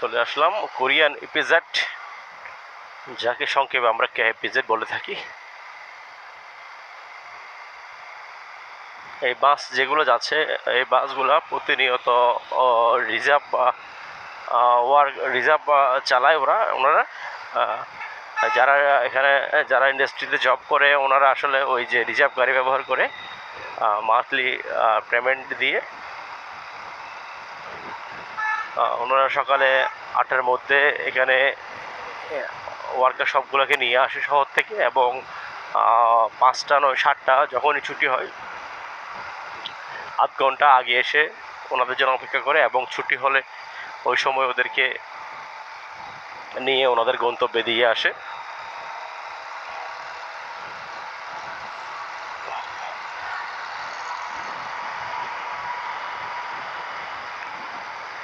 চলে আসলাম Korean EPZ যাকে সংক্ষেপে আমরা কে ইপিজেড বলে থাকি। এই বাস যেগুলো যাচ্ছে, এই বাসগুলো প্রতিনিয়ত রিজার্ভ ওয়ার্ক রিজার্ভ চালায় ওরা, ওনারা। যারা এখানে, যারা ইন্ডাস্ট্রিতে জব করে, ওনারা আসলে ওই যে রিজার্ভ গাড়ি ব্যবহার করে মান্থলি পেমেন্ট দিয়ে। ওনারা সকালে আটটার মধ্যে এখানে ওয়ার্কার সবগুলোকে নিয়ে আসে শহর থেকে এবং পাঁচটা নয়, সাতটা যখনই ছুটি হয়, আধ ঘণ্টা আগে এসে ওনাদের জন্য অপেক্ষা করে এবং ছুটি হলে ওই সময় ওদেরকে নিয়ে ওনাদের গন্তব্যে দিয়ে আসে।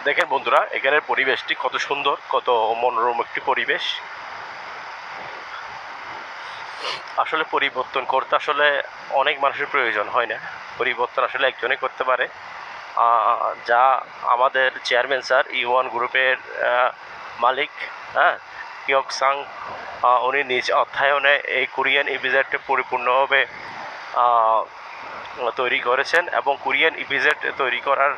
দেখেন বন্ধুরা, এখানের পরিবেশটি কত সুন্দর, কত মনোরম একটি পরিবেশ। আসলে পরিবর্তন করতে আসলে অনেক মানুষের প্রয়োজন, হয় না? পরিবর্তন আসলে একজনে করতে পারে। যা আমাদের চেয়ারম্যান স্যার, ইউয়ান গ্রুপের মালিক হ্যাঁ? কিয়ক সাং উনি নিজ অধ্যায়নে এই কোরিয়ান ইভিজেটটি পরিপূর্ণভাবে তৈরি করেছেন এবং কোরিয়ান ইভিজেট তৈরি করার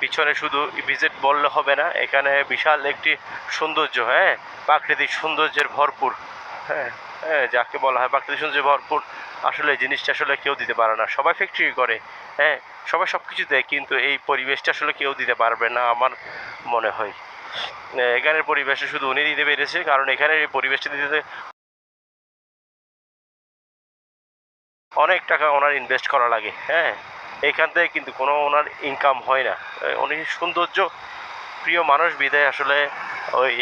পিছনে শুধু ভিজিট বললে হবে না, এখানে বিশাল একটি সৌন্দর্য হ্যাঁ? প্রাকৃতিক সৌন্দর্যের ভরপুর হ্যাঁ? হ্যাঁ যাকে বলা হয় প্রাকৃতিক সৌন্দর্য ভরপুর, আসলে জিনিসটা আসলে কেউ দিতে পারে না। সবাই ফ্যাক্টরি করে হ্যাঁ? সবাই সব কিছু দেয়, কিন্তু এই পরিবেশটা আসলে কেউ দিতে পারবে না, আমার মনে হয়। এখানের পরিবেশটা শুধু উনি দিতে পেরেছে, কারণ এখানে এই পরিবেশটা দিতে অনেক টাকা ওনার ইনভেস্ট করা লাগে হ্যাঁ? এখান থেকে কিন্তু কোনো ওনার ইনকাম হয় না। উনি সৌন্দর্য প্রিয় মানুষ, বিদায় আসলে ওই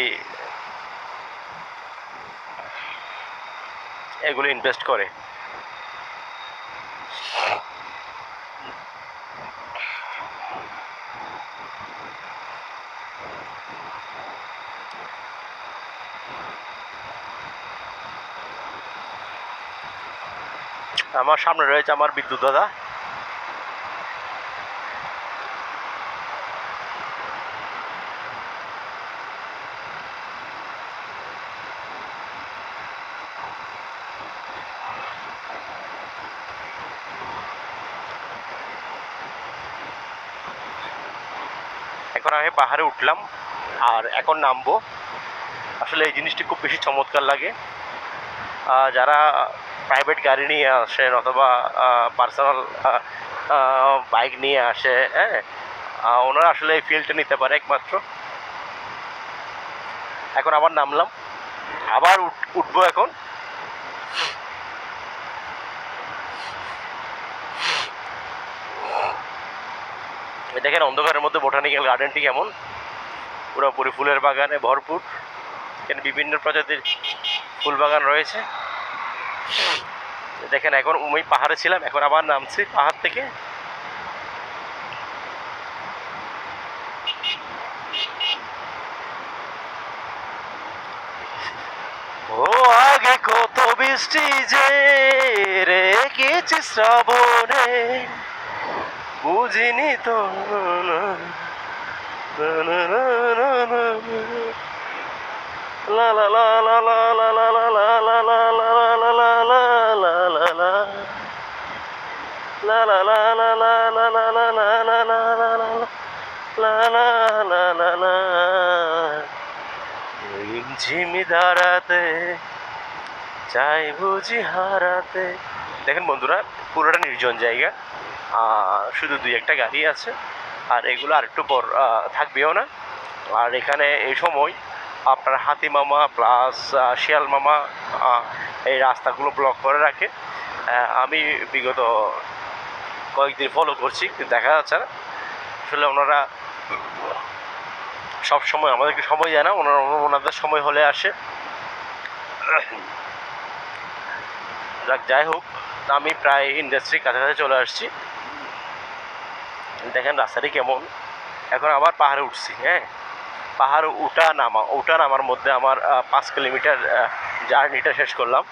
এগুলো ইনভেস্ট করে। আমার সামনে রয়েছে আমার বিদ্যুৎ দাদা। এখন আমি পাহাড়ে উঠলাম আর এখন নামবো। আসলে এই জিনিসটি খুব বেশি চমৎকার লাগে। যারা প্রাইভেট গাড়ি নিয়ে আসেন অথবা পার্সোনাল বাইক নিয়ে আসে হ্যাঁ ওনারা আসলে এই ফিল্ডটা নিতে পারে একমাত্র। এখন আবার নামলাম। আবার উঠ- উঠবো এখন। এই দেখেন অন্ধকারের মধ্যে বোটানিক্যাল গার্ডেনটি কেমন? পুরোপুরি ফুলের বাগানে ভরপুর। এখানে বিভিন্ন প্রজাতির ফুল বাগান রয়েছে। দেখেন, এখন আমি পাহাড়ে ছিলাম, এখন আবার নামছি পাহাড় থেকে। ও আগে কত বৃষ্টি যে রেখেছি শ্রাবণে। বুঝিনি তো। লা লা লা। ঝিমি দাঁড়াতে চাই বুঝি হারাতে দেখেন বন্ধুরা, পুরোটা নির্জন জায়গা শুধু দুই একটা গাড়ি আছে, আর এগুলো আর একটু পর থাকবেও না। আর এখানে এই সময় আপনার হাতি মামা প্লাস শিয়াল মামা এই রাস্তাগুলো ব্লক করে রাখে। আমি বিগত কয়েকদিন ফলো করছি, কিন্তু দেখা যাচ্ছে না। আসলে ওনারা সব সময় আমাদেরকে সময় দেয় না, ওনারা ওনাদের সময় হলে আসে। যাক, যাই হোক আমি প্রায় ইন্ডাস্ট্রির কাছাকাছি চলে আসছি। দেখেন রাস্তাটি কেমন। এখন আবার পাহাড়ে উঠছি হ্যাঁ? পাহাড় উঠা নামা, উঠা নামার মধ্যে আমার পাঁচ কিলোমিটার জার্নিটা শেষ করলাম।